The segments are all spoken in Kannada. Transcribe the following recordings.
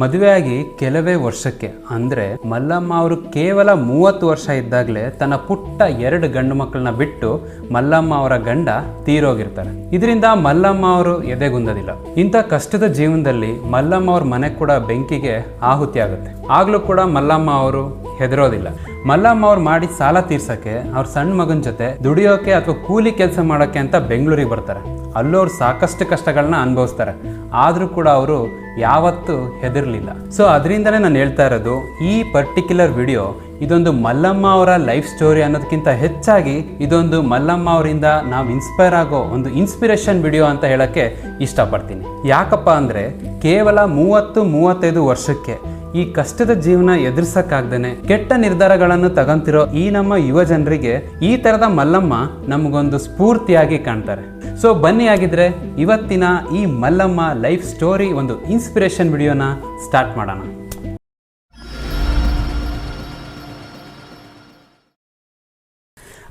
ಮದುವೆಯಾಗಿ ಕೆಲವೇ ವರ್ಷಕ್ಕೆ, ಅಂದ್ರೆ ಮಲ್ಲಮ್ಮ ಅವರು ಕೇವಲ ಮೂವತ್ತು ವರ್ಷ ಇದ್ದಾಗಲೇ ತನ್ನ ಪುಟ್ಟ ಎರಡು ಗಂಡು ಮಕ್ಕಳನ್ನ ಬಿಟ್ಟು ಮಲ್ಲಮ್ಮ ಅವರ ಗಂಡ ತೀರೋಗಿರ್ತಾರೆ. ಇದರಿಂದ ಮಲ್ಲಮ್ಮ ಅವರು ಎದೆಗುಂದದಿಲ್ಲ. ಇಂಥ ಕಷ್ಟದ ಜೀವನದಲ್ಲಿ ಮಲ್ಲಮ್ಮ ಅವ್ರ ಮನೆ ಕೂಡ ಬೆಂಕಿಗೆ ಆಹುತಿ ಆಗುತ್ತೆ. ಆಗ್ಲೂ ಕೂಡ ಮಲ್ಲಮ್ಮ ಅವರು ಹೆದರೋದಿಲ್ಲ. ಮಲ್ಲಮ್ಮ ಅವ್ರು ಮಾಡಿ ಸಾಲ ತೀರ್ಸಕ್ಕೆ ಅವ್ರ ಸಣ್ಣ ಮಗನ ಜೊತೆ ದುಡಿಯೋಕೆ ಅಥವಾ ಕೂಲಿ ಕೆಲಸ ಮಾಡೋಕೆ ಅಂತ ಬೆಂಗಳೂರಿಗೆ ಬರ್ತಾರೆ. ಅಲ್ಲೂ ಅವ್ರು ಸಾಕಷ್ಟು ಕಷ್ಟಗಳನ್ನ ಅನುಭವಿಸ್ತಾರೆ. ಆದರೂ ಕೂಡ ಅವರು ಯಾವತ್ತೂ ಹೆದರ್ಲಿಲ್ಲ. ಸೊ ಅದರಿಂದಲೇ ನಾನು ಹೇಳ್ತಾ ಇರೋದು, ಈ ಪರ್ಟಿಕ್ಯುಲರ್ ವಿಡಿಯೋ ಇದೊಂದು ಮಲ್ಲಮ್ಮ ಅವರ ಲೈಫ್ ಸ್ಟೋರಿ ಅನ್ನೋದಕ್ಕಿಂತ ಹೆಚ್ಚಾಗಿ ಇದೊಂದು ಮಲ್ಲಮ್ಮ ಅವರಿಂದ ನಾವು ಇನ್ಸ್ಪೈರ್ ಆಗೋ ಒಂದು ಇನ್ಸ್ಪಿರೇಷನ್ ವಿಡಿಯೋ ಅಂತ ಹೇಳೋಕ್ಕೆ ಇಷ್ಟಪಡ್ತೀನಿ. ಯಾಕಪ್ಪ ಅಂದರೆ ಕೇವಲ ಮೂವತ್ತು ಮೂವತ್ತೈದು ವರ್ಷಕ್ಕೆ ಈ ಕಷ್ಟದ ಜೀವನ ಎದುರಿಸಕ್ಕಾಗ್ದೇನೆ ಕೆಟ್ಟ ನಿರ್ಧಾರಗಳನ್ನು ತಗೊಂತಿರೋ ಈ ನಮ್ಮ ಯುವ ಜನರಿಗೆ ಈ ತರದ ಮಲ್ಲಮ್ಮ ನಮಗೊಂದು ಸ್ಫೂರ್ತಿಯಾಗಿ ಕಾಣ್ತಾರೆ. ಸೊ ಬನ್ನಿ ಆಗಿದ್ರೆ ಇವತ್ತಿನ ಈ ಮಲ್ಲಮ್ಮ ಲೈಫ್ ಸ್ಟೋರಿ ಒಂದು ಇನ್ಸ್ಪಿರೇಷನ್ ವಿಡಿಯೋನ ಸ್ಟಾರ್ಟ್ ಮಾಡೋಣ.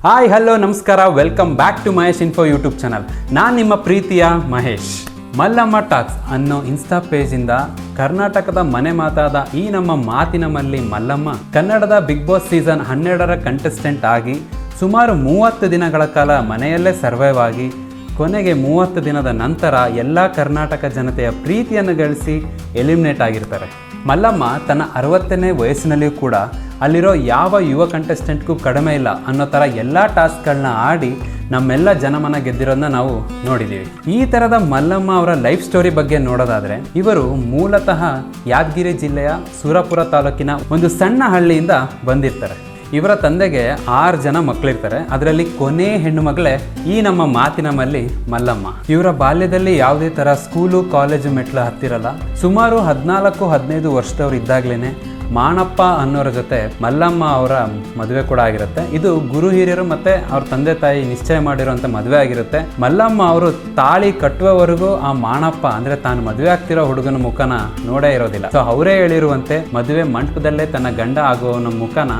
ಹಾಯ್, ಹಲೋ, ನಮಸ್ಕಾರ. Welcome back to Mahesh info YouTube channel. ನಾನು ನಿಮ್ಮ ಪ್ರೀತಿಯ ಮಹೇಶ್. ಮಲ್ಲಮ್ಮ ಟಾಕ್ಸ್ ಅನ್ನೋ ಇನ್ಸ್ಟಾ ಪೇಜಿಂದ ಕರ್ನಾಟಕದ ಮನೆ ಮಾತಾದ ಈ ನಮ್ಮ ಮಾತಿನ ಮಲ್ಲಿ ಮಲ್ಲಮ್ಮ ಕನ್ನಡದ ಬಿಗ್ ಬಾಸ್ ಸೀಸನ್ ಹನ್ನೆರಡರ ಕಂಟೆಸ್ಟೆಂಟ್ ಆಗಿ ಸುಮಾರು ಮೂವತ್ತು ದಿನಗಳ ಕಾಲ ಮನೆಯಲ್ಲೇ ಸರ್ವೈವ್ ಆಗಿ, ಕೊನೆಗೆ ಮೂವತ್ತು ದಿನದ ನಂತರ ಎಲ್ಲ ಕರ್ನಾಟಕ ಜನತೆಯ ಪ್ರೀತಿಯನ್ನು ಗಳಿಸಿ ಎಲಿಮಿನೇಟ್ ಆಗಿರ್ತಾರೆ. ಮಲ್ಲಮ್ಮ ತನ್ನ ಅರವತ್ತನೇ ವಯಸ್ಸಿನಲ್ಲಿಯೂ ಕೂಡ ಅಲ್ಲಿರೋ ಯಾವ ಯುವ ಕಂಟೆಸ್ಟೆಂಟ್ಗೂ ಕಡಿಮೆ ಇಲ್ಲ ಅನ್ನೋ ಥರ ಎಲ್ಲ ಟಾಸ್ಕ್ಗಳನ್ನ ಆಡಿ ನಮ್ಮೆಲ್ಲ ಜನಮನ ಗೆದ್ದಿರೋದನ್ನ ನಾವು ನೋಡಿದ್ದೀವಿ ಈ ಥರದ ಮಲ್ಲಮ್ಮ ಅವರ ಲೈಫ್ ಸ್ಟೋರಿ ಬಗ್ಗೆ ನೋಡೋದಾದರೆ, ಇವರು ಮೂಲತಃ ಯಾದಗಿರಿ ಜಿಲ್ಲೆಯ ಸೂರಪುರ ತಾಲೂಕಿನ ಒಂದು ಸಣ್ಣ ಹಳ್ಳಿಯಿಂದ ಬಂದಿರ್ತಾರೆ. ಇವರ ತಂದೆಗೆ ಆರು ಜನ ಮಕ್ಕಳಿರ್ತಾರೆ ಅದರಲ್ಲಿ ಕೊನೆ ಹೆಣ್ಣು ಮಗಳೇ ಈ ನಮ್ಮ ಮಾತಿನ ಮಲ್ಲಿ ಮಲ್ಲಮ್ಮ. ಇವರ ಬಾಲ್ಯದಲ್ಲಿ ಯಾವುದೇ ತರ ಸ್ಕೂಲು ಕಾಲೇಜು ಮೆಟ್ಲು ಹತ್ತಿರಲ್ಲ. ಸುಮಾರು ಹದಿನಾಲ್ಕು, ಹದಿನೈದು ವರ್ಷದವ್ರು ಇದ್ದಾಗ್ಲೇನೆ ಮಾಣಪ್ಪ ಅನ್ನೋರ ಜೊತೆ ಮಲ್ಲಮ್ಮ ಅವರ ಮದುವೆ ಕೂಡ ಆಗಿರುತ್ತೆ. ಇದು ಗುರು ಹಿರಿಯರು ಮತ್ತೆ ಅವ್ರ ತಂದೆ ತಾಯಿ ನಿಶ್ಚಯ ಮಾಡಿರುವಂಥ ಮದುವೆ ಆಗಿರುತ್ತೆ. ಮಲ್ಲಮ್ಮ ಅವರು ತಾಳಿ ಕಟ್ಟುವವರೆಗೂ ಆ ಮಾಣಪ್ಪ ಅಂದ್ರೆ ತಾನು ಮದುವೆ ಆಗ್ತಿರೋ ಹುಡುಗನ ಮುಖನ ನೋಡೇ ಇರೋದಿಲ್ಲ. ಸೊ ಅವರೇ ಹೇಳಿರುವಂತೆ ಮದುವೆ ಮಂಟಪದಲ್ಲೇ ತನ್ನ ಗಂಡ ಆಗುವವನ ಮುಖನ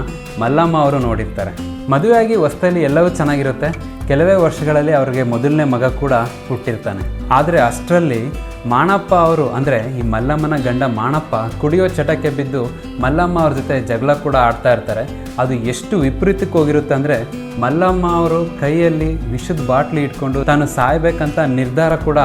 ಮಲ್ಲಮ್ಮ ಅವರು ನೋಡಿರ್ತಾರೆ. ಮದುವೆಯಾಗಿ ಹೊಸ್ತಲ್ಲಿ ಎಲ್ಲವೂ ಚೆನ್ನಾಗಿರುತ್ತೆ. ಕೆಲವೇ ವರ್ಷಗಳಲ್ಲಿ ಅವರಿಗೆ ಮೊದಲನೇ ಮಗ ಕೂಡ ಹುಟ್ಟಿರ್ತಾನೆ. ಆದರೆ ಅಷ್ಟರಲ್ಲಿ ಮಾಣಪ್ಪ ಅವರು, ಅಂದರೆ ಈ ಮಲ್ಲಮ್ಮನ ಗಂಡ ಮಾಣಪ್ಪ ಕುಡಿಯೋ ಚಟಕ್ಕೆ ಬಿದ್ದು ಮಲ್ಲಮ್ಮ ಅವ್ರ ಜೊತೆ ಜಗಳ ಕೂಡ ಆಡ್ತಾ ಇರ್ತಾರೆ. ಅದು ಎಷ್ಟು ವಿಪರೀತಕ್ಕೆ ಹೋಗಿರುತ್ತೆ ಅಂದರೆ ಮಲ್ಲಮ್ಮ ಅವರು ಕೈಯಲ್ಲಿ ವಿಷದ ಬಾಟ್ಲಿ ಇಟ್ಕೊಂಡು ತಾನು ಸಾಯ್ಬೇಕಂತ ನಿರ್ಧಾರ ಕೂಡ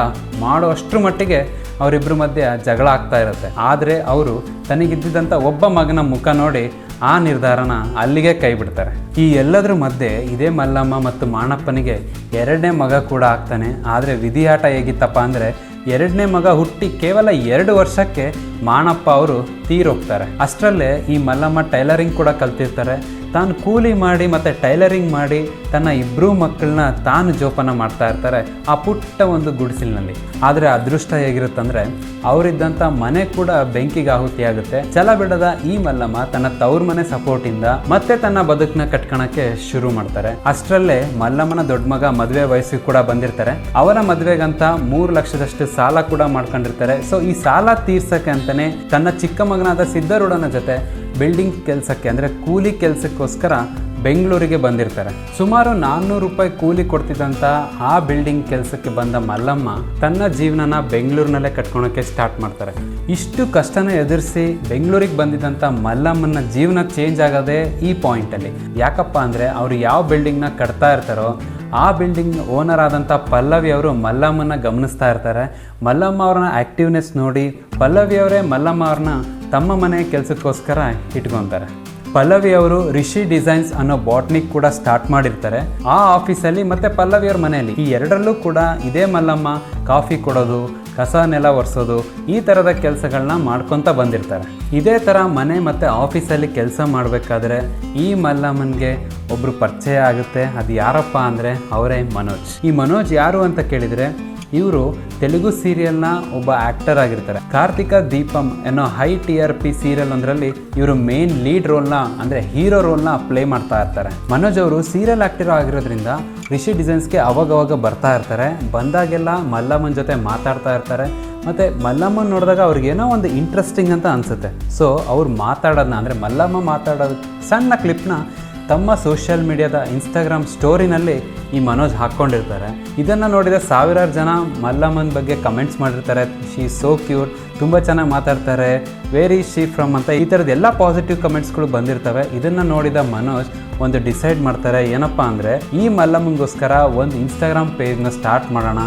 ಮಾಡೋ ಅಷ್ಟರ ಮಟ್ಟಿಗೆ ಅವರಿಬ್ಬರ ಮಧ್ಯೆ ಜಗಳ ಆಗ್ತಾ ಇರುತ್ತೆ. ಆದರೆ ಅವರು ತನಗಿದ್ದಂಥ ಒಬ್ಬ ಮಗನ ಮುಖ ನೋಡಿ ಆ ನಿರ್ಧಾರನ ಅಲ್ಲಿಗೆ ಕೈ ಬಿಡ್ತಾರೆ. ಈ ಎಲ್ಲದರ ಮಧ್ಯೆ ಇದೇ ಮಲ್ಲಮ್ಮ ಮತ್ತು ಮಾಣಪ್ಪನಿಗೆ ಎರಡನೇ ಮಗ ಕೂಡ ಆಗ್ತಾನೆ. ಆದರೆ ವಿಧಿಯಾಟ ಹೇಗಿತ್ತಪ್ಪ ಅಂದರೆ ಎರಡನೇ ಮಗ ಹುಟ್ಟಿ ಕೇವಲ ಎರಡು ವರ್ಷಕ್ಕೆ ಮಾಣಪ್ಪ ಅವರು ತೀರೋಗ್ತಾರೆ. ಅಷ್ಟರಲ್ಲೇ ಈ ಮಲ್ಲಮ್ಮ ಟೈಲರಿಂಗ್ ಕೂಡ ಕಲ್ತಿರ್ತಾರೆ. ತಾನು ಕೂಲಿ ಮಾಡಿ ಮತ್ತು ಟೈಲರಿಂಗ್ ಮಾಡಿ ತನ್ನ ಇಬ್ಬರೂ ಮಕ್ಕಳನ್ನ ತಾನು ಜೋಪಾನ ಮಾಡ್ತಾ ಇರ್ತಾರೆ ಆ ಪುಟ್ಟ ಒಂದು ಗುಡಿಸಿಲಿನಲ್ಲಿ. ಆದರೆ ಅದೃಷ್ಟ ಹೇಗಿರುತ್ತಂದ್ರೆ ಅವರಿದ್ದಂಥ ಮನೆ ಕೂಡ ಬೆಂಕಿಗೆ ಆಹುತಿ ಆಗುತ್ತೆ. ಛಲ ಬಿಡದ ಈ ಮಲ್ಲಮ್ಮ ತನ್ನ ತವ್ರ ಮನೆ ಸಪೋರ್ಟಿಂದ ಮತ್ತೆ ತನ್ನ ಬದುಕನ್ನ ಕಟ್ಕೊಳಕ್ಕೆ ಶುರು ಮಾಡ್ತಾರೆ. ಅಷ್ಟರಲ್ಲೇ ಮಲ್ಲಮ್ಮನ ದೊಡ್ಡ ಮಗ ಮದುವೆ ವಯಸ್ಸಿಗೆ ಕೂಡ ಬಂದಿರ್ತಾರೆ. ಅವರ ಮದುವೆಗಂತ ಮೂರು ಲಕ್ಷದಷ್ಟು ಸಾಲ ಕೂಡ ಮಾಡ್ಕೊಂಡಿರ್ತಾರೆ. ಸೊ ಈ ಸಾಲ ತೀರ್ಸಕ್ಕೆ ಅಂತಾನೆ ತನ್ನ ಚಿಕ್ಕ ಮಗನಾದ ಸಿದ್ಧರೂಢನ ಜೊತೆ ಬಿಲ್ಡಿಂಗ್ ಕೆಲಸಕ್ಕೆ, ಅಂದರೆ ಕೂಲಿ ಕೆಲಸಕ್ಕೋಸ್ಕರ ಬೆಂಗಳೂರಿಗೆ ಬಂದಿರ್ತಾರೆ. ಸುಮಾರು ನಾನ್ನೂರು ರೂಪಾಯಿ ಕೂಲಿ ಕೊಡ್ತಿದ್ದಂಥ ಆ ಬಿಲ್ಡಿಂಗ್ ಕೆಲಸಕ್ಕೆ ಬಂದ ಮಲ್ಲಮ್ಮ ತನ್ನ ಜೀವನನ ಬೆಂಗಳೂರಿನಲ್ಲೇ ಕಟ್ಕೊಳೋಕ್ಕೆ ಸ್ಟಾರ್ಟ್ ಮಾಡ್ತಾರೆ. ಇಷ್ಟು ಕಷ್ಟನ ಎದುರಿಸಿ ಬೆಂಗಳೂರಿಗೆ ಬಂದಿದ್ದಂಥ ಮಲ್ಲಮ್ಮನ ಜೀವನ ಚೇಂಜ್ ಆಗೋದೆ ಈ ಪಾಯಿಂಟಲ್ಲಿ ಯಾಕಪ್ಪ ಅಂದರೆ ಅವರು ಯಾವ ಬಿಲ್ಡಿಂಗ್ನ ಕಟ್ತಾ ಇರ್ತಾರೋ, ಆ ಬಿಲ್ಡಿಂಗ್ ಓನರ್ ಆದಂಥ ಪಲ್ಲವಿ ಅವರು ಮಲ್ಲಮ್ಮನ ಗಮನಿಸ್ತಾ ಇರ್ತಾರೆ. ಮಲ್ಲಮ್ಮ ಅವ್ರನ್ನ ಆ್ಯಕ್ಟಿವ್ನೆಸ್ ನೋಡಿ ಪಲ್ಲವಿ ಅವರೇ ಮಲ್ಲಮ್ಮ ಅವ್ರನ್ನ ತಮ್ಮ ಮನೆ ಕೆಲಸಕ್ಕೋಸ್ಕರ ಇಟ್ಕೊತಾರೆ. ಪಲ್ಲವಿ ಅವರು ರಿಷಿ ಡಿಸೈನ್ಸ್ ಅನ್ನೋ ಬಾಟ್ನಿಕ್ ಕೂಡ ಸ್ಟಾರ್ಟ್ ಮಾಡಿರ್ತಾರೆ. ಆ ಆಫೀಸಲ್ಲಿ ಮತ್ತೆ ಪಲ್ಲವಿ ಅವ್ರ ಮನೆಯಲ್ಲಿ. ಈ ಎರಡರಲ್ಲೂ ಕೂಡ ಇದೇ ಮಲ್ಲಮ್ಮ ಕಾಫಿ ಕೊಡೋದು, ಕಸ ನೆಲ ಒರೆಸೋದು, ಈ ಥರದ ಕೆಲಸಗಳನ್ನ ಮಾಡ್ಕೊತ ಬಂದಿರ್ತಾರೆ. ಇದೇ ಥರ ಮನೆ ಮತ್ತು ಆಫೀಸಲ್ಲಿ ಕೆಲಸ ಮಾಡಬೇಕಾದ್ರೆ ಈ ಮಲ್ಲಮ್ಮನಿಗೆ ಒಬ್ಬರು ಪರಿಚಯ ಆಗುತ್ತೆ. ಅದು ಯಾರಪ್ಪ ಅಂದರೆ ಅವರೇ ಮನೋಜ್. ಈ ಮನೋಜ್ ಯಾರು ಅಂತ ಕೇಳಿದರೆ ಇವರು ತೆಲುಗು ಸೀರಿಯಲ್ನ ಒಬ್ಬ ಆಕ್ಟರ್ ಆಗಿರ್ತಾರೆ. ಕಾರ್ತಿಕ ದೀಪಂ ಅನ್ನೋ high T R P serial ಒಂದರಲ್ಲಿ ಇವರು ಮೇನ್ ಲೀಡ್ ರೋಲ್ನ ಅಂದರೆ ಹೀರೋ ರೋಲ್ನ ಪ್ಲೇ ಮಾಡ್ತಾ ಇರ್ತಾರೆ. ಮನೋಜ್ ಅವರು ಸೀರಿಯಲ್ ಆಕ್ಟರ್ ಆಗಿರೋದ್ರಿಂದ ರಿಷಿ ಡಿಸೈನ್ಸ್ಗೆ ಅವಾಗವಾಗ ಬರ್ತಾ ಇರ್ತಾರೆ. ಬಂದಾಗೆಲ್ಲ ಮಲ್ಲಮ್ಮನ ಜೊತೆ ಮಾತಾಡ್ತಾ ಇರ್ತಾರೆ. ಮತ್ತು ಮಲ್ಲಮ್ಮನ ನೋಡಿದಾಗ ಅವ್ರಿಗೇನೋ ಒಂದು ಇಂಟ್ರೆಸ್ಟಿಂಗ್ ಅಂತ ಅನಿಸುತ್ತೆ. ಸೊ ಅವ್ರು ಮಾತಾಡೋದನ್ನ ಅಂದರೆ ಮಲ್ಲಮ್ಮ ಮಾತಾಡೋದು ಸಣ್ಣ ಕ್ಲಿಪ್ನ ತಮ್ಮ ಸೋಷಿಯಲ್ ಮೀಡಿಯಾದ ಇನ್ಸ್ಟಾಗ್ರಾಮ್ ಸ್ಟೋರಿನಲ್ಲಿ ಈ ಮನೋಜ್ ಹಾಕ್ಕೊಂಡಿರ್ತಾರೆ. ಇದನ್ನು ನೋಡಿದ ಸಾವಿರಾರು ಜನ ಮಲ್ಲಮ್ಮನ ಬಗ್ಗೆ ಕಮೆಂಟ್ಸ್ ಮಾಡಿರ್ತಾರೆ. ಶಿ ಸೋ ಕ್ಯೂರ್ ತುಂಬ ಚೆನ್ನಾಗಿ ಮಾತಾಡ್ತಾರೆ. ವೇರಿ ಶಿ ಫ್ರಮ್ ಅಂತ ಈ ಥರದ ಎಲ್ಲ ಪಾಸಿಟಿವ್ ಕಮೆಂಟ್ಸ್ಗಳು ಬಂದಿರ್ತವೆ. ಇದನ್ನು ನೋಡಿದ ಮನೋಜ್ ಒಂದು ಡಿಸೈಡ್ ಮಾಡ್ತಾರೆ, ಏನಪ್ಪ ಅಂದರೆ ಈ ಮಲ್ಲಮ್ಮಂಗೋಸ್ಕರ ಒಂದು ಇನ್ಸ್ಟಾಗ್ರಾಮ್ ಪೇಜ್ನ ಸ್ಟಾರ್ಟ್ ಮಾಡೋಣ.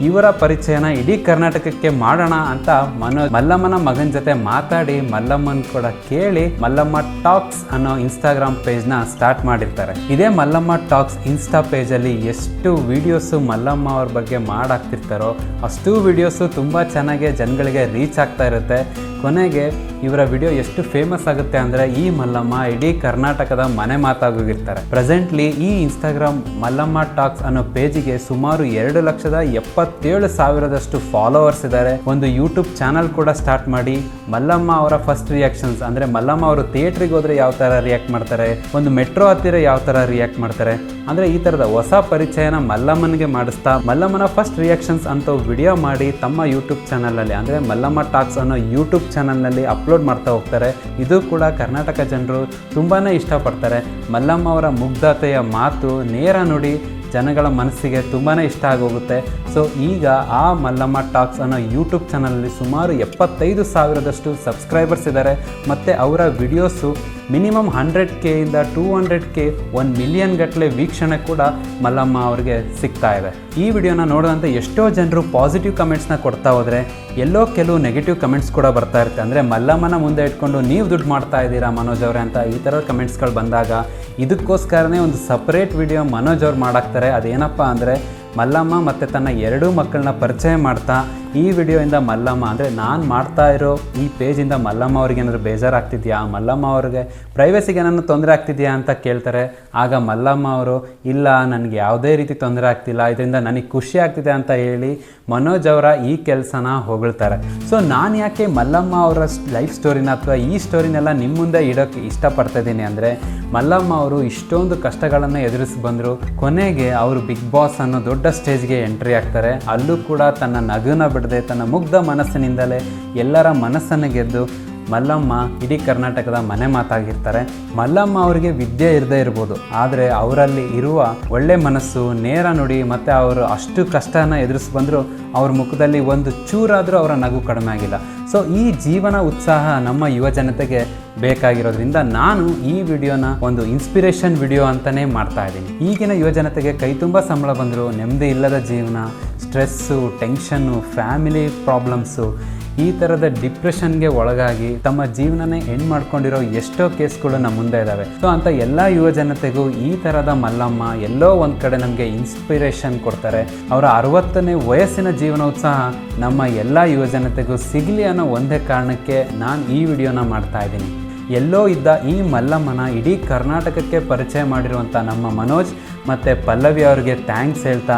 ಇವರ ಪರಿಚಯನ ಇಡೀ ಕರ್ನಾಟಕಕ್ಕೆ ಮಾಡೋಣ ಅಂತ ಮನೋಜ್ ಮಲ್ಲಮ್ಮನ ಮಗನ ಜೊತೆ ಮಾತಾಡಿ ಮಲ್ಲಮ್ಮನ್ ಕೂಡ ಕೇಳಿ ಮಲ್ಲಮ್ಮ ಟಾಕ್ಸ್ ಅನ್ನೋ ಇನ್ಸ್ಟಾಗ್ರಾಮ್ನ ಸ್ಟಾರ್ಟ್ ಮಾಡಿರ್ತಾರೆ. ಇದೇ ಮಲ್ಲಮ್ಮ ಟಾಕ್ಸ್ ಇನ್ಸ್ಟಾ ಪೇಜ್ ಅಲ್ಲಿ ಎಷ್ಟು ವಿಡಿಯೋಸ್ ಮಲ್ಲಮ್ಮ ಅವ್ರ ಬಗ್ಗೆ ಮಾಡಾಕ್ತಿರ್ತಾರೋ ಅಷ್ಟು ವಿಡಿಯೋಸ್ ತುಂಬಾ ಚೆನ್ನಾಗಿ ಜನಗಳಿಗೆ ರೀಚ್ ಆಗ್ತಾ ಇರುತ್ತೆ. ಕೊನೆಗೆ ಇವರ ವಿಡಿಯೋ ಎಷ್ಟು ಫೇಮಸ್ ಆಗುತ್ತೆ ಅಂದರೆ ಈ ಮಲ್ಲಮ್ಮ ಇಡೀ ಕರ್ನಾಟಕದ ಮನೆ ಮಾತಾಗೋಗಿರ್ತಾರೆ. ಪ್ರೆಸೆಂಟ್ಲಿ ಈ ಇನ್ಸ್ಟಾಗ್ರಾಮ್ ಮಲ್ಲಮ್ಮ ಟಾಕ್ಸ್ ಅನ್ನೋ ಪೇಜಿಗೆ ಸುಮಾರು ಎರಡು ಲಕ್ಷದ ಎಪ್ಪತ್ತೇಳು ಸಾವಿರದಷ್ಟು ಫಾಲೋವರ್ಸ್ ಇದ್ದಾರೆ. ಒಂದು ಯೂಟ್ಯೂಬ್ ಚಾನಲ್ ಕೂಡ ಸ್ಟಾರ್ಟ್ ಮಾಡಿ ಮಲ್ಲಮ್ಮ ಅವರ ಫಸ್ಟ್ ರಿಯಾಕ್ಷನ್ಸ್ ಅಂದರೆ ಮಲ್ಲಮ್ಮ ಅವರು ಥಿಯೇಟ್ರಿಗೆ ಹೋದರೆ ಯಾವ ಥರ ರಿಯಾಕ್ಟ್ ಮಾಡ್ತಾರೆ, ಒಂದು ಮೆಟ್ರೋ ಹತ್ತಿರ ಯಾವ ಥರ ರಿಯಾಕ್ಟ್ ಮಾಡ್ತಾರೆ, ಅಂದರೆ ಈ ಥರದ ಹೊಸ ಪರಿಚಯನ ಮಲ್ಲಮ್ಮನಿಗೆ ಮಾಡಿಸ್ತಾ ಮಲ್ಲಮ್ಮನ ಫಸ್ಟ್ ರಿಯಾಕ್ಷನ್ಸ್ ಅಂತ ವಿಡಿಯೋ ಮಾಡಿ ತಮ್ಮ ಯೂಟ್ಯೂಬ್ ಚಾನಲಲ್ಲಿ ಅಂದರೆ ಮಲ್ಲಮ್ಮ ಟಾಕ್ಸ್ ಅನ್ನೋ ಯೂಟ್ಯೂಬ್ ಚಾನಲ್ನಲ್ಲಿ ಅಪ್ಲೋಡ್ ಮಾಡ್ತಾ ಹೋಗ್ತಾರೆ. ಇದು ಕೂಡ ಕರ್ನಾಟಕ ಜನರು ತುಂಬಾ ಇಷ್ಟಪಡ್ತಾರೆ. ಮಲ್ಲಮ್ಮ ಅವರ ಮುಗ್ಧತೆಯ ಮಾತು ನೇರ ನುಡಿ ಜನಗಳ ಮನಸ್ಸಿಗೆ ತುಂಬಾ ಇಷ್ಟ ಆಗೋಗುತ್ತೆ. ಸೊ ಈಗ ಆ ಮಲ್ಲಮ್ಮ ಟಾಕ್ಸ್ ಅನ್ನೋ ಯೂಟ್ಯೂಬ್ ಚಾನಲಲ್ಲಿ ಸುಮಾರು ಎಪ್ಪತ್ತೈದು ಸಾವಿರದಷ್ಟು ಸಬ್ಸ್ಕ್ರೈಬರ್ಸ್ ಇದ್ದಾರೆ. ಮತ್ತು ಅವರ ವಿಡಿಯೋಸು ಮಿನಿಮಮ್ ಹಂಡ್ರೆಡ್ ಕೆ ಇಂದ two hundred K one million ಗಟ್ಟಲೆ ವೀಕ್ಷಣೆ ಕೂಡ ಮಲ್ಲಮ್ಮ ಅವರಿಗೆ ಸಿಗ್ತಾ ಇದೆ. ಈ ವಿಡಿಯೋನ ನೋಡಿದಂತೆ ಎಷ್ಟೋ ಜನರು ಪಾಸಿಟಿವ್ ಕಮೆಂಟ್ಸ್ನ ಕೊಡ್ತಾ ಹೋದರೆ, ಎಲ್ಲೋ ಕೆಲವು ನೆಗೆಟಿವ್ ಕಮೆಂಟ್ಸ್ ಕೂಡ ಬರ್ತಾ ಇರುತ್ತೆ. ಅಂದರೆ ಮಲ್ಲಮ್ಮನ ಮುಂದೆ ಇಟ್ಕೊಂಡು ನೀವು ದುಡ್ಡು ಮಾಡ್ತಾ ಇದ್ದೀರಾ ಮನೋಜ್ ಅವರೇ ಅಂತ ಈ ಥರ ಕಮೆಂಟ್ಸ್ಗಳು ಬಂದಾಗ, ಇದಕ್ಕೋಸ್ಕರನೇ ಒಂದು ಸಪ್ರೇಟ್ ವಿಡಿಯೋ ಮನೋಜ್ ಅವ್ರು ಮಾಡಾಕ್ತಾರೆ. ಅದೇನಪ್ಪ ಅಂದರೆ ಮಲ್ಲಮ್ಮ ಮತ್ತು ತನ್ನ ಎರಡೂ ಮಕ್ಕಳನ್ನ ಪರಿಚಯ ಮಾಡ್ತಾ ಈ ವಿಡಿಯೋಯಿಂದ ಮಲ್ಲಮ್ಮ, ಅಂದರೆ ನಾನು ಮಾಡ್ತಾ ಇರೋ ಈ ಪೇಜಿಂದ ಮಲ್ಲಮ್ಮ ಅವ್ರಿಗೆ ಏನಾದರೂ ಬೇಜಾರಾಗ್ತಿದೆಯಾ? ಮಲ್ಲಮ್ಮ ಅವ್ರಿಗೆ ಪ್ರೈವಸಿಗೆ ಏನಾದ್ರು ತೊಂದರೆ ಆಗ್ತಿದೆಯಾ ಅಂತ ಕೇಳ್ತಾರೆ. ಆಗ ಮಲ್ಲಮ್ಮ ಅವರು, ಇಲ್ಲ, ನನಗೆ ಯಾವುದೇ ರೀತಿ ತೊಂದರೆ ಆಗ್ತಿಲ್ಲ, ಇದರಿಂದ ನನಗೆ ಖುಷಿ ಆಗ್ತಿದೆ ಅಂತ ಹೇಳಿ ಮನೋಜ್ ಅವರ ಈ ಕೆಲಸನ ಹೊಗಳ್ತಾರೆ. ಸೊ ನಾನು ಯಾಕೆ ಮಲ್ಲಮ್ಮ ಅವರ ಲೈಫ್ ಸ್ಟೋರಿನ ಅಥವಾ ಈ ಸ್ಟೋರಿನೆಲ್ಲ ನಿಮ್ಮ ಮುಂದೆ ಇಡೋಕ್ಕೆ ಇಷ್ಟಪಡ್ತಾ ಇದ್ದೀನಿ ಅಂದರೆ, ಮಲ್ಲಮ್ಮ ಅವರು ಇಷ್ಟೊಂದು ಕಷ್ಟಗಳನ್ನು ಎದುರಿಸಿ ಬಂದರು. ಕೊನೆಗೆ ಅವರು ಬಿಗ್ ಬಾಸ್ ಅನ್ನೋ ದೊಡ್ಡ ಸ್ಟೇಜ್ಗೆ ಎಂಟ್ರಿ ಆಗ್ತಾರೆ. ಅಲ್ಲೂ ಕೂಡ ತನ್ನ ನಗುನ ತನ್ನ ಮುಗ್ಧ ಮನಸ್ಸಿನಿಂದಲೇ ಎಲ್ಲರ ಮನಸ್ಸನ್ನು ಗೆದ್ದು ಮಲ್ಲಮ್ಮ ಇಡೀ ಕರ್ನಾಟಕದ ಮನೆ ಮಾತಾಗಿರ್ತಾರೆ. ಮಲ್ಲಮ್ಮ ಅವರಿಗೆ ವಿದ್ಯೆ ಇರದೇ ಇರ್ಬೋದು. ಆದರೆ ಅವರಲ್ಲಿ ಇರುವ ಒಳ್ಳೆ ಮನಸ್ಸು, ನೇರ ನುಡಿ ಮತ್ತು ಅವರು ಅಷ್ಟು ಕಷ್ಟನ ಎದುರಿಸಿ ಬಂದರೂ ಅವ್ರ ಮುಖದಲ್ಲಿ ಒಂದು ಚೂರಾದರೂ ಅವರ ನಗು ಕಡಿಮೆ ಆಗಿಲ್ಲ. ಸೊ ಈ ಜೀವನ ಉತ್ಸಾಹ ನಮ್ಮ ಯುವ ಜನತೆಗೆ ಬೇಕಾಗಿರೋದ್ರಿಂದ ನಾನು ಈ ವಿಡಿಯೋನ ಒಂದು ಇನ್ಸ್ಪಿರೇಷನ್ ವಿಡಿಯೋ ಅಂತಲೇ ಮಾಡ್ತಾ ಇದ್ದೀನಿ. ಈಗಿನ ಯುವ ಜನತೆಗೆ ಕೈ ತುಂಬ ಸಂಬಳ ಬಂದರೂ, ನೆಮ್ಮದಿ ಇಲ್ಲದ ಜೀವನ ಸ್ಟ್ರೆಸ್ಸು, ಟೆನ್ಷನ್ನು, ಫ್ಯಾಮಿಲಿ ಪ್ರಾಬ್ಲಮ್ಸು, ಈ ಥರದ ಡಿಪ್ರೆಷನ್ಗೆ ಒಳಗಾಗಿ ತಮ್ಮ ಜೀವನನೇ ಎಂಡ್ ಮಾಡ್ಕೊಂಡಿರೋ ಎಷ್ಟೋ ಕೇಸ್ಗಳು ನಮ್ಮ ಮುಂದೆ ಇದ್ದಾವೆ ಸೊ ಅಂತ ಎಲ್ಲ ಯುವ ಜನತೆಗೂ ಈ ಥರದ ಮಲ್ಲಮ್ಮ ಎಲ್ಲೋ ಒಂದು ಕಡೆ ನಮಗೆ ಇನ್ಸ್ಪಿರೇಷನ್ ಕೊಡ್ತಾರೆ. ಅವರ ಅರವತ್ತನೇ ವಯಸ್ಸಿನ ಜೀವನೋತ್ಸಾಹ ನಮ್ಮ ಎಲ್ಲ ಯುವ ಜನತೆಗೂ ಸಿಗಲಿ ಅನ್ನೋ ಒಂದೇ ಕಾರಣಕ್ಕೆ ನಾನು ಈ ವಿಡಿಯೋನ ಮಾಡ್ತಾ ಇದ್ದೀನಿ. ಎಲ್ಲೋ ಇದ್ದ ಈ ಮಲ್ಲಮ್ಮನ ಇಡೀ ಕರ್ನಾಟಕಕ್ಕೆ ಪರಿಚಯ ಮಾಡಿರುವಂಥ ನಮ್ಮ ಮನೋಜ್ ಮತ್ತು ಪಲ್ಲವಿ ಅವರಿಗೆ ಥ್ಯಾಂಕ್ಸ್ ಹೇಳ್ತಾ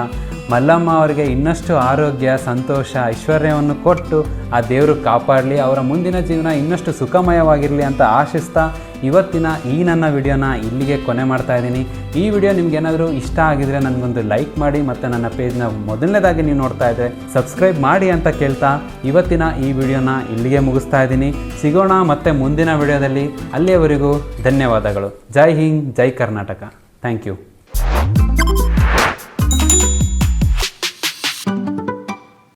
ಮಲ್ಲಮ್ಮ ಅವರಿಗೆ ಇನ್ನಷ್ಟು ಆರೋಗ್ಯ, ಸಂತೋಷ, ಐಶ್ವರ್ಯವನ್ನು ಕೊಟ್ಟು ಆ ದೇವರು ಕಾಪಾಡಲಿ, ಅವರ ಮುಂದಿನ ಜೀವನ ಇನ್ನಷ್ಟು ಸುಖಮಯವಾಗಿರಲಿ ಅಂತ ಆಶಿಸ್ತಾ ಇವತ್ತಿನ ಈ ನನ್ನ ವಿಡಿಯೋನ ಇಲ್ಲಿಗೆ ಕೊನೆ ಮಾಡ್ತಾ ಇದ್ದೀನಿ. ಈ ವಿಡಿಯೋ ನಿಮ್ಗೇನಾದರೂ ಇಷ್ಟ ಆಗಿದ್ರೆ ನನಗೊಂದು ಲೈಕ್ ಮಾಡಿ ಮತ್ತು ನನ್ನ ಪೇಜ್ನ ಮೊದಲನೇದಾಗಿ ನೀವು ನೋಡ್ತಾ ಇದ್ದರೆ ಸಬ್ಸ್ಕ್ರೈಬ್ ಮಾಡಿ ಅಂತ ಕೇಳ್ತಾ ಇವತ್ತಿನ ಈ ವಿಡಿಯೋನ ಇಲ್ಲಿಗೆ ಮುಗಿಸ್ತಾ ಇದ್ದೀನಿ. ಸಿಗೋಣ ಮತ್ತೆ ಮುಂದಿನ ವಿಡಿಯೋದಲ್ಲಿ. ಅಲ್ಲಿಯವರೆಗೂ ಧನ್ಯವಾದಗಳು. ಜೈ ಹಿಂದ್, ಜೈ ಕರ್ನಾಟಕ. Thank you.